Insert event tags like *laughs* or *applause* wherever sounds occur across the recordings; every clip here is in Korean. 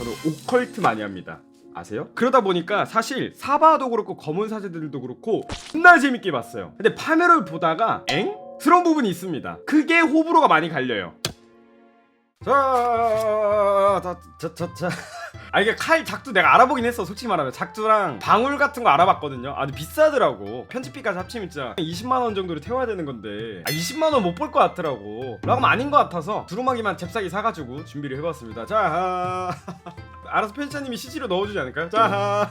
저는 오컬트 많이 합니다. 아세요? 그러다 보니까 사실 사바도 그렇고 검은 사제들도 그렇고 존나 재밌게 봤어요. 근데 파멸을 보다가 엥? 스러운 부분이 있습니다. 그게 호불호가 많이 갈려요. 자, 자, 자, 자, 자. 아 이게 칼 작두 내가 알아보긴 했어 솔직히 말하면. 작두랑 방울 같은 거 알아봤거든요. 아 근데 비싸더라고. 편집비까지 합치면 진짜 20만원 정도로 태워야 되는 건데. 아 20만원 못 볼 것 같더라고. 라고 하면 아닌 것 같아서 두루마기만 잽싸게 사가지고 준비를 해봤습니다. 자 *laughs* 알아서 편집자님이 CG로 넣어주지 않을까요? 자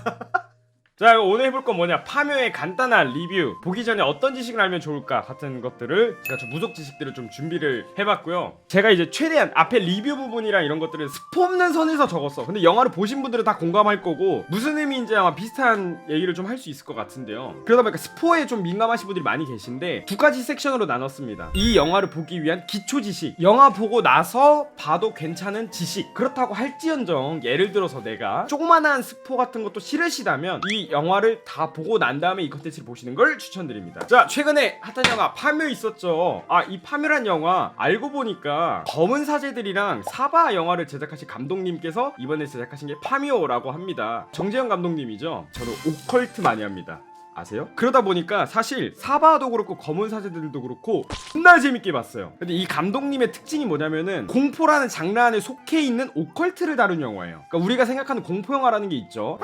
자, 오늘 해볼 건 뭐냐? 파묘의 간단한 리뷰. 보기 전에 어떤 지식을 알면 좋을까? 같은 것들을 제가 좀 무속 지식들을 좀 준비를 해봤고요. 제가 이제 최대한 앞에 리뷰 부분이랑 이런 것들을 스포 없는 선에서 적었어. 근데 영화를 보신 분들은 다 공감할 거고 무슨 의미인지 아마 비슷한 얘기를 좀 할 수 있을 것 같은데요. 그러다 보니까 스포에 좀 민감하신 분들이 많이 계신데 두 가지 섹션으로 나눴습니다. 이 영화를 보기 위한 기초 지식. 영화 보고 나서 봐도 괜찮은 지식. 그렇다고 할지언정 예를 들어서 내가 조그만한 스포 같은 것도 싫으시다면 이 영화를 다 보고 난 다음에 이 컨텐츠를 보시는 걸 추천드립니다. 자, 최근에 핫한 영화 파묘 있었죠. 아, 이 파묘란 영화 알고 보니까 검은 사제들이랑 사바 영화를 제작하신 감독님께서 이번에 제작하신 게 파묘라고 합니다. 정재영 감독님이죠. 저는 오컬트 많이 합니다. 아세요? 그러다 보니까 사실 사바도 그렇고 검은 사제들도 그렇고 존나 재밌게 봤어요. 근데 이 감독님의 특징이 뭐냐면은 공포라는 장르 안에 속해 있는 오컬트를 다룬 영화예요. 그러니까 우리가 생각하는 공포 영화라는 게 있죠.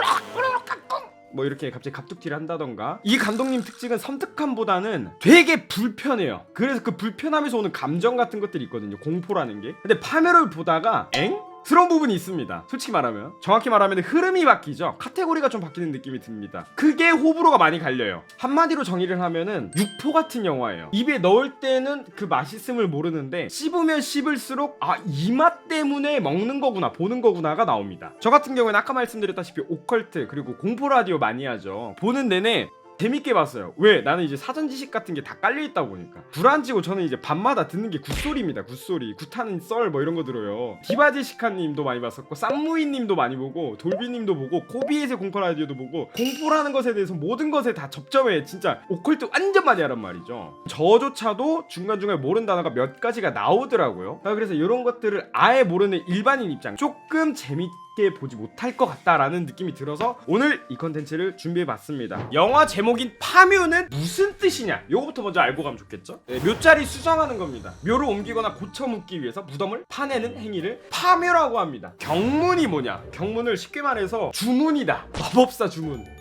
뭐 이렇게 갑자기 갑툭튀를 한다던가. 이 감독님 특징은 섬뜩함보다는 되게 불편해요. 그래서 그 불편함에서 오는 감정 같은 것들이 있거든요 공포라는 게. 근데 파멸을 보다가 엥? 스러운 부분이 있습니다. 솔직히 말하면 정확히 말하면 흐름이 바뀌죠. 카테고리가 좀 바뀌는 느낌이 듭니다. 그게 호불호가 많이 갈려요. 한마디로 정의를 하면은 육포 같은 영화예요. 입에 넣을 때는 그 맛있음을 모르는데 씹으면 씹을수록 아 이 맛 때문에 먹는 거구나 보는 거구나가 나옵니다. 저 같은 경우에는 아까 말씀드렸다시피 오컬트 그리고 공포 라디오 많이 하죠. 보는 내내 재밌게 봤어요. 왜? 나는 이제 사전 지식 같은 게 다 깔려 있다 보니까 불안지고 저는 이제 밤마다 듣는 게 굿소리입니다. 굿소리, 굿하는 썰 뭐 이런 거 들어요. 디바제시카님도 많이 봤었고 쌍무이님도 많이 보고 돌비님도 보고 코비에의 공포 라디오도 보고 공포라는 것에 대해서 모든 것에 다 접점에 진짜 오컬트 완전 많이 하란 말이죠. 저조차도 중간 중간에 모르는 단어가 몇 가지가 나오더라고요. 아, 그래서 이런 것들을 아예 모르는 일반인 입장 조금 재밌. 게 보지 못할 것 같다라는 느낌이 들어서 오늘 이 컨텐츠를 준비해봤습니다. 영화 제목인 파묘는 무슨 뜻이냐? 요거부터 먼저 알고 가면 좋겠죠? 네, 묘자리 수정하는 겁니다. 묘를 옮기거나 고쳐묻기 위해서 무덤을 파내는 행위를 파묘라고 합니다. 경문이 뭐냐? 경문을 쉽게 말해서 주문이다. 마법사 주문.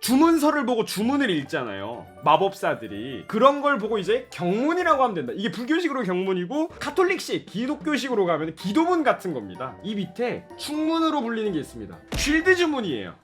주문서를 보고 주문을 읽잖아요. 마법사들이 그런 걸 보고 이제 경문이라고 하면 된다. 이게 불교식으로 경문이고 카톨릭식 기독교식으로 가면 기도문 같은 겁니다. 이 밑에 충문으로 불리는 게 있습니다. 쉴드 주문이에요.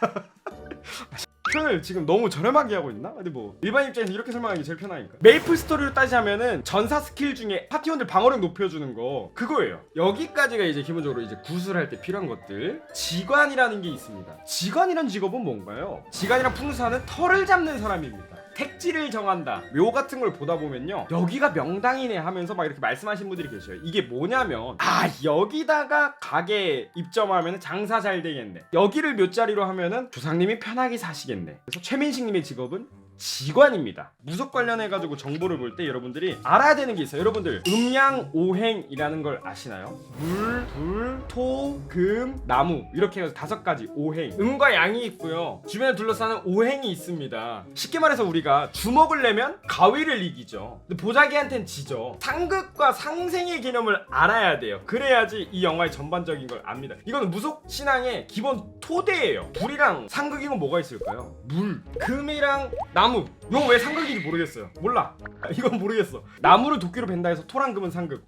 *laughs* 표현을 지금 너무 저렴하게 하고 있나? 근데 뭐 일반 입장에서 이렇게 설명하는 게 제일 편하니까. 메이플 스토리로 따지자면은 전사 스킬 중에 파티원들 방어력 높여주는 거 그거예요. 여기까지가 이제 기본적으로 이제 구슬할 때 필요한 것들. 지관이라는 게 있습니다. 지관이란 직업은 뭔가요? 지관이란 풍사는 털을 잡는 사람입니다 택지를 정한다. 묘 같은 걸 보다 보면요. 여기가 명당이네 하면서 막 이렇게 말씀하신 분들이 계셔요. 이게 뭐냐면 아 여기다가 가게 입점하면 장사 잘 되겠네. 여기를 묘자리로 하면은 조상님이 편하게 사시겠네. 그래서 최민식님의 직업은 지관입니다. 무속 관련해 가지고 정보를 볼 때 여러분들이 알아야 되는 게 있어요. 여러분들 음양 오행이라는 걸 아시나요? 물, 불, 토, 금, 나무 이렇게 해서 다섯 가지 오행. 음과 양이 있고요. 주변에 둘러싸는 오행이 있습니다. 쉽게 말해서 우리가 주먹을 내면 가위를 이기죠. 근데 보자기한텐 지죠. 상극과 상생의 개념을 알아야 돼요. 그래야지 이 영화의 전반적인 걸 압니다. 이거는 무속 신앙의 기본 토대예요. 불이랑 상극이건 뭐가 있을까요? 물, 금이랑 나무. 이거 왜 상극인지 모르겠어요. 몰라. 아, *laughs* 이건 모르겠어. 나무를 도끼로 벤다 해서 토랑 금은 상극.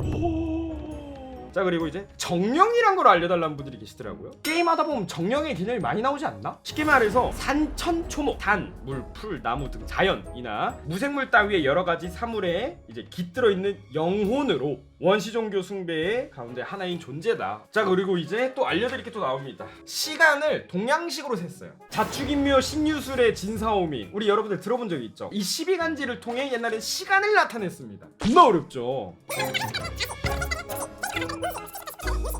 자 그리고 이제 정령이란 걸 알려달라는 분들이 계시더라고요. 게임하다 보면 정령의 개념이 많이 나오지 않나? 쉽게 말해서 산천 초목 단, 물, 풀, 나무 등 자연이나 무생물 따위의 여러 가지 사물에 이제 깃들어 있는 영혼으로 원시 종교 숭배의 가운데 하나인 존재다. 자 그리고 이제 또 알려드릴 게 또 나옵니다. 시간을 동양식으로 셌어요. 자축인묘 신유술의 진사오미. 우리 여러분들 들어본 적이 있죠? 이 12간지를 통해 옛날엔 시간을 나타냈습니다. 존나 어렵죠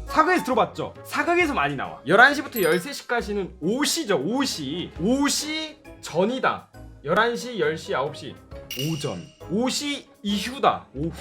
사극에서 들어봤죠? 사극에서 많이 나와 11시부터 13시까지는 5시죠 5시 5시 전이다 11시 10시 9시 오전 5시 이후다 오후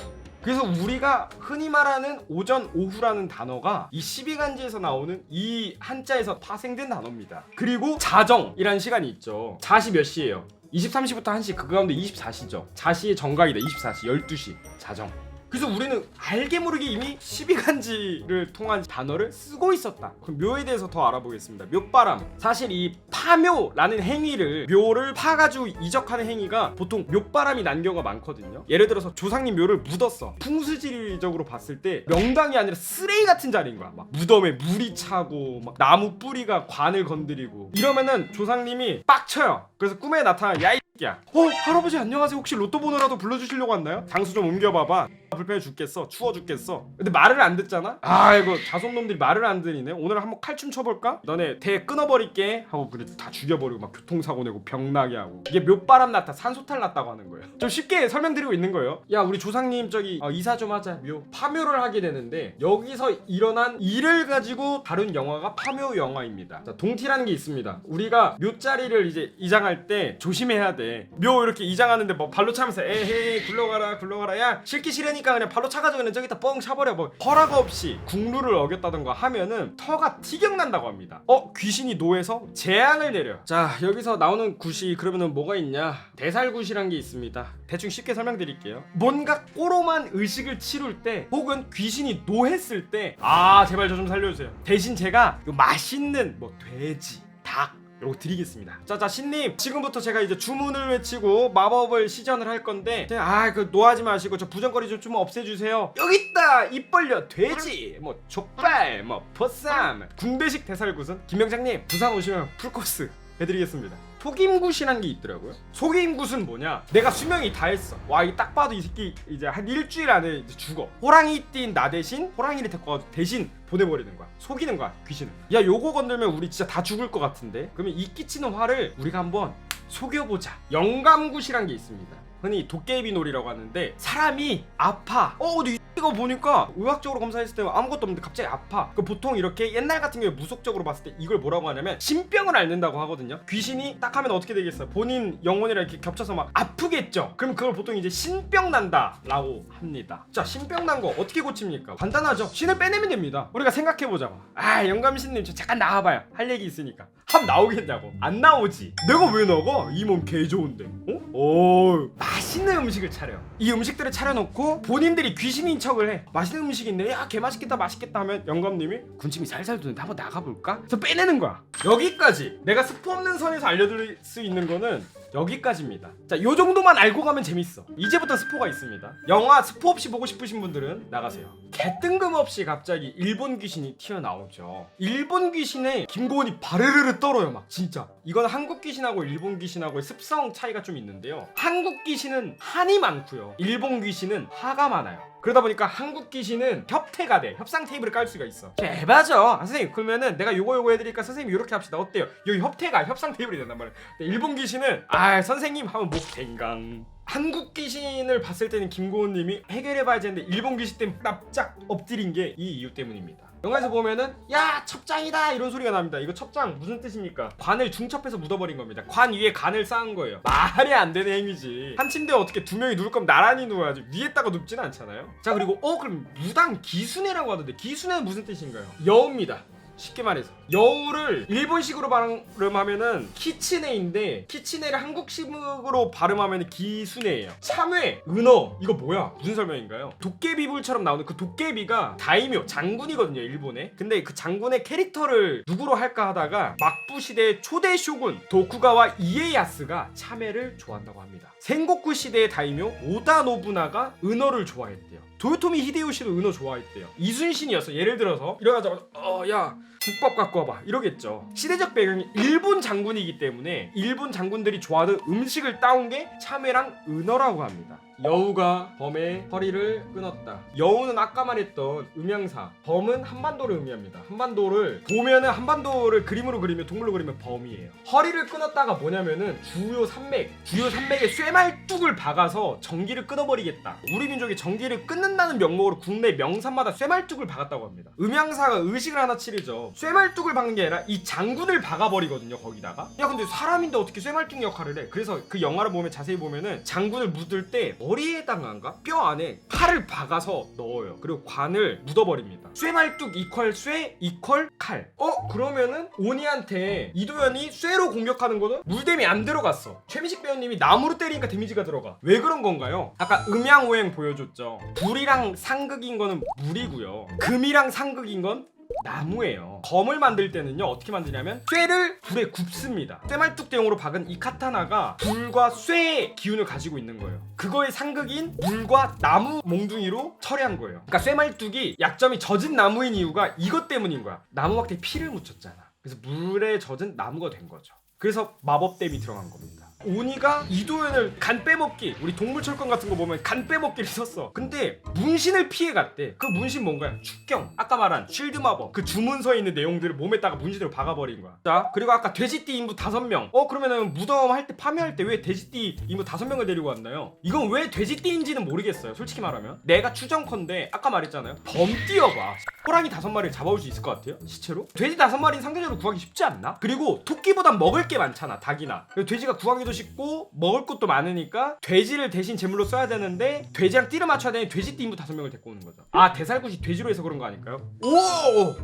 그래서 우리가 흔히 말하는 오전 오후라는 단어가 이 12간지에서 나오는 이 한자에서 파생된 단어입니다. 그리고 자정이라는 시간이 있죠. 자시 몇 시예요? 23시부터 1시 그 가운데 24시죠. 자시의 정각이다. 24시, 12시. 자정. 그래서 우리는 알게 모르게 이미 12간지를 통한 단어를 쓰고 있었다. 그럼 묘에 대해서 더 알아보겠습니다. 묘바람. 사실 이 파묘라는 행위를 묘를 파가지고 이적하는 행위가 보통 묘바람이 난 경우가 많거든요. 예를 들어서 조상님 묘를 묻었어. 풍수지리적으로 봤을 때 명당이 아니라 쓰레기 같은 자리인 거야. 막 무덤에 물이 차고 막 나무 뿌리가 관을 건드리고 이러면은 조상님이 빡쳐요. 그래서 꿈에 나타나 야이 야, 어 할아버지 안녕하세요. 혹시 로또 번호라도 불러주시려고 왔나요? 장수 좀 옮겨봐봐. 불편해 죽겠어. 추워 죽겠어. 근데 말을 안 듣잖아. 아이고 자손놈들이 말을 안 들이네. 오늘 한번 칼춤 쳐볼까? 너네 대 끊어버릴게. 하고 그래 다 죽여버리고 막 교통사고 내고 병나게 하고 이게 묘바람 났다 산소탈 났다고 하는 거예요. 좀 쉽게 설명드리고 있는 거예요. 야 우리 조상님 저기 어, 이사 좀 하자. 묘 파묘를 하게 되는데 여기서 일어난 일을 가지고 다룬 영화가 파묘 영화입니다. 자 동티라는 게 있습니다. 우리가 묘자리를 이제 이장할 때 조심해야 돼. 묘 이렇게 이장하는데 뭐 발로 차면서 에헤이 굴러가라 굴러가라 야 싫기 싫으니 까 그냥 발로 차가지고 그냥 저기다 뻥 차버려 뭐 허락 없이 국루를 어겼다던가 하면은 터가 티격난다고 합니다. 어 귀신이 노에서 재앙을 내려. 자 여기서 나오는 굿이 그러면은 뭐가 있냐? 대살굿이란 게 있습니다. 대충 쉽게 설명드릴게요. 뭔가 꼬로만 의식을 치룰 때 혹은 귀신이 노했을 때 아 제발 저 좀 살려주세요. 대신 제가 요 맛있는 뭐 돼지, 닭 요거 드리겠습니다. 자자 신님 지금부터 제가 이제 주문을 외치고 마법을 시전을 할 건데 아그 노하지 마시고 저 부정거리 좀 좀 없애주세요. 여기 있다 입 벌려 돼지 뭐 족발 뭐 보쌈 군대식 대살굿은 김명장님 부산 오시면 풀코스 해드리겠습니다. 속임굿이라는 게 있더라고요. 속임굿은 뭐냐? 내가 수명이 다 했어. 와, 이 딱 봐도 이 새끼 이제 한 일주일 안에 이제 죽어. 호랑이 띈나 대신 호랑이를 데리고 와서 대신 보내버리는 거야. 속이는 거야, 귀신을. 야, 요거 건들면 우리 진짜 다 죽을 것 같은데? 그러면 이 끼치는 화를 우리가 한번 속여보자. 영감굿이란 게 있습니다. 흔히 도깨비 놀이라고 하는데 사람이 아파. 어, 근데 이 거 보니까 의학적으로 검사했을 때 아무것도 없는데 갑자기 아파. 그 보통 이렇게 옛날 같은 경우에 무속적으로 봤을 때 이걸 뭐라고 하냐면 신병을 앓는다고 하거든요. 귀신이 딱 하면 어떻게 되겠어요? 본인 영혼이랑 이렇게 겹쳐서 막 아프겠죠. 그럼 그걸 보통 이제 신병 난다라고 합니다. 자, 신병 난 거 어떻게 고칩니까? 간단하죠. 신을 빼내면 됩니다. 우리가 생각해 보자고. 아, 영감신님 저 잠깐 나와봐요. 할 얘기 있으니까. 함 나오겠냐고. 안 나오지. 내가 왜 나가? 이 몸 개 좋은데. 어? 오, 맛있는 음식을 차려. 이 음식들을 차려놓고 본인들이 귀신인 척을 해. 맛있는 음식이 있네. 야, 개 맛있겠다, 맛있겠다 하면 영감님이 군침이 살살 도는데 한번 나가볼까? 그래서 빼내는 거야. 여기까지. 내가 스포 없는 선에서 알려드릴 수 있는 거는 여기까지입니다. 자, 요 정도만 알고 가면 재밌어. 이제부터 스포가 있습니다. 영화 스포 없이 보고 싶으신 분들은 나가세요. 개뜬금없이 갑자기 일본 귀신이 튀어나오죠. 일본 귀신에 김고은이 바르르르 떨어요, 막 진짜. 이건 한국 귀신하고 일본 귀신하고의 습성 차이가 좀 있는데요. 한국 귀신은 한이 많고요. 일본 귀신은 하가 많아요. 그러다 보니까 한국 귀신은 협태가 돼. 협상 테이블을 깔 수가 있어. 개바죠. 아, 선생님 그러면은 내가 요거 요거 해드리니까 선생님 이렇게 합시다. 어때요? 여기 협태가 협상 테이블이 된단. 근데 일본 귀신은 아 선생님 하면 목탱강. 한국 귀신을 봤을 때는 김고은님이 해결해봐야지 했는데 일본 귀신 때문에 납작 엎드린 게 이 이유 때문입니다. 영화에서 보면은 야 첩장이다 이런 소리가 납니다. 이거 첩장 무슨 뜻입니까? 관을 중첩해서 묻어버린 겁니다. 관 위에 간을 쌓은 거예요. 말이 안 되는 행위지. 한 침대에 어떻게 두 명이 누울 거면 나란히 누워야지 위에다가 눕지는 않잖아요. 자 그리고 어 그럼 무당 기순회라고 하던데 기순회는 무슨 뜻인가요? 여우입니다. 쉽게 말해서 여우를 일본식으로 발음하면은 키치네인데 키치네를 한국식으로 발음하면 기순회예요. 참회, 은어 이거 뭐야? 무슨 설명인가요? 도깨비불처럼 나오는 그 도깨비가 다이묘 장군이거든요 일본에. 근데 그 장군의 캐릭터를 누구로 할까 하다가 막부 시대 초대 쇼군 도쿠가와 이에야스가 참회를 좋아한다고 합니다. 생고쿠 시대의 다이묘 오다 노부나가 은어를 좋아했대요. 도요토미 히데요시도 은어 좋아했대요. 이순신이었어. 예를 들어서 이래가지고 어야 국밥 갖고 와봐 이러겠죠. 시대적 배경이 일본 장군이기 때문에 일본 장군들이 좋아하는 음식을 따온 게 참외랑 은어라고 합니다. 여우가 범의 허리를 끊었다. 여우는 아까 말했던 음양사, 범은 한반도를 의미합니다. 한반도를 보면은 한반도를 그림으로 그리면 동물로 그리면 범이에요. 허리를 끊었다가 뭐냐면은 주요 산맥, 주요 산맥에 쇠말뚝을 박아서 전기를 끊어버리겠다. 우리 민족이 전기를 끊는다는 명목으로 국내 명산마다 쇠말뚝을 박았다고 합니다. 음양사가 의식을 하나 치르죠. 쇠말뚝을 박는 게 아니라 이 장군을 박아버리거든요. 거기다가. 야 근데 사람인데 어떻게 쇠말뚝 역할을 해? 그래서 그 영화를 보면 자세히 보면은 장군을 묻을 때 머리에다가인가 뼈 안에 칼을 박아서 넣어요. 그리고 관을 묻어버립니다. 쇠말뚝 이퀄 쇠 이퀄 칼. 어 그러면은 오니한테 이도현이 쇠로 공격하는 거는 물댐이 안 들어갔어. 최민식 배우님이 나무로 때리니까 데미지가 들어가. 왜 그런 건가요? 아까 음양오행 보여줬죠. 불이랑 상극인 거는 물이고요. 금이랑 상극인 건 나무예요. 검을 만들 때는요 어떻게 만드냐면 쇠를 불에 굽습니다. 쇠말뚝 대용으로 박은 이 카타나가 불과 쇠의 기운을 가지고 있는 거예요. 그거의 상극인 물과 나무 몽둥이로 처리한 거예요. 그러니까 쇠말뚝이 약점이 젖은 나무인 이유가 이것 때문인 거야. 나무막대에 피를 묻혔잖아. 그래서 물에 젖은 나무가 된 거죠. 그래서 마법댐이 들어간 겁니다. 오니가 이도현을 간 빼먹기 우리 동물철권 같은 거 보면 간 빼먹기를 썼어 근데 문신을 피해갔대 그 문신 뭔가요? 축경 아까 말한 쉴드 마법 그 주문서에 있는 내용들을 몸에다가 문신으로 박아버린 거야 자 그리고 아까 돼지띠 인부 다섯 명어 그러면은 무덤 할 때 파묘할 때 왜 돼지띠 인부 다섯 명을 데리고 왔나요? 이건 왜 돼지띠인지는 모르겠어요 솔직히 말하면 내가 추정컨대 아까 말했잖아요 범 뛰어봐 호랑이 다섯 마리를 잡아올 수 있을 것 같아요? 시체로? 돼지 다섯 마리는 상대적으로 구하기 쉽지 않나? 그리고 토끼보단 먹을 게 많잖아 닭이나 돼지가 구하기도 쉽고 먹을 것도 많으니까 돼지를 대신 제물로 써야 되는데 돼지랑 띠를 맞춰야 되니 돼지띠 인부 다섯 명을 데리고 오는 거죠 아 대살굿이 돼지로 해서 그런 거 아닐까요? 오!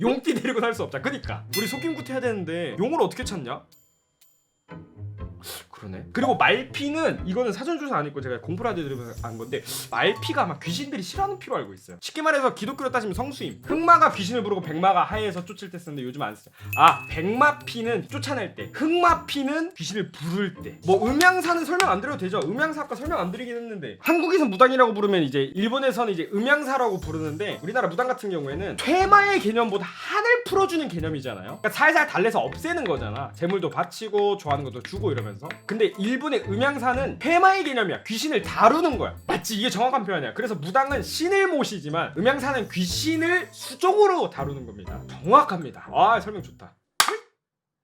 용띠 데리고 살 수 없자 그니까 우리 속임굿 해야 되는데 용을 어떻게 찾냐? 그러네. 그리고 말피는 이거는 사전 조사 안 했고 제가 공부를 하드리면서 안 건데 말피가 아마 귀신들이 싫어하는 피로 알고 있어요. 쉽게 말해서 기독교로 따지면 성수임. 흑마가 귀신을 부르고 백마가 하에서 쫓을 때 쓰는데 요즘 안 써. 아 백마 피는 쫓아낼 때, 흑마 피는 귀신을 부를 때. 뭐 음양사는 설명 안 드려도 되죠. 음양사 아까 설명 안 드리긴 했는데 한국에서 무당이라고 부르면 이제 일본에서는 이제 음양사라고 부르는데 우리나라 무당 같은 경우에는 퇴마의 개념보다 한을 풀어주는 개념이잖아요. 그러니까 살살 달래서 없애는 거잖아. 재물도 바치고 좋아하는 것도 주고 이러면서. 근데 일본의 음양사는 퇴마의 개념이야. 귀신을 다루는 거야. 맞지? 이게 정확한 표현이야. 그래서 무당은 신을 모시지만 음양사는 귀신을 수종으로 다루는 겁니다. 정확합니다. 아 설명 좋다.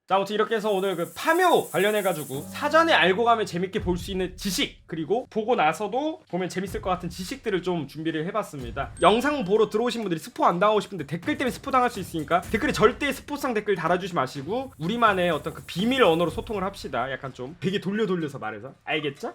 자, 아무튼 이렇게 해서 오늘 그 파묘 관련해가지고 사전에 알고 가면 재밌게 볼 수 있는 지식 그리고 보고 나서도 보면 재밌을 것 같은 지식들을 좀 준비를 해봤습니다. 영상 보러 들어오신 분들이 스포 안 당하고 싶은데 댓글 때문에 스포 당할 수 있으니까 댓글에 절대 스포상 댓글 달아주지 마시고 우리만의 어떤 그 비밀 언어로 소통을 합시다. 약간 좀 되게 돌려 돌려서 말해서 알겠죠?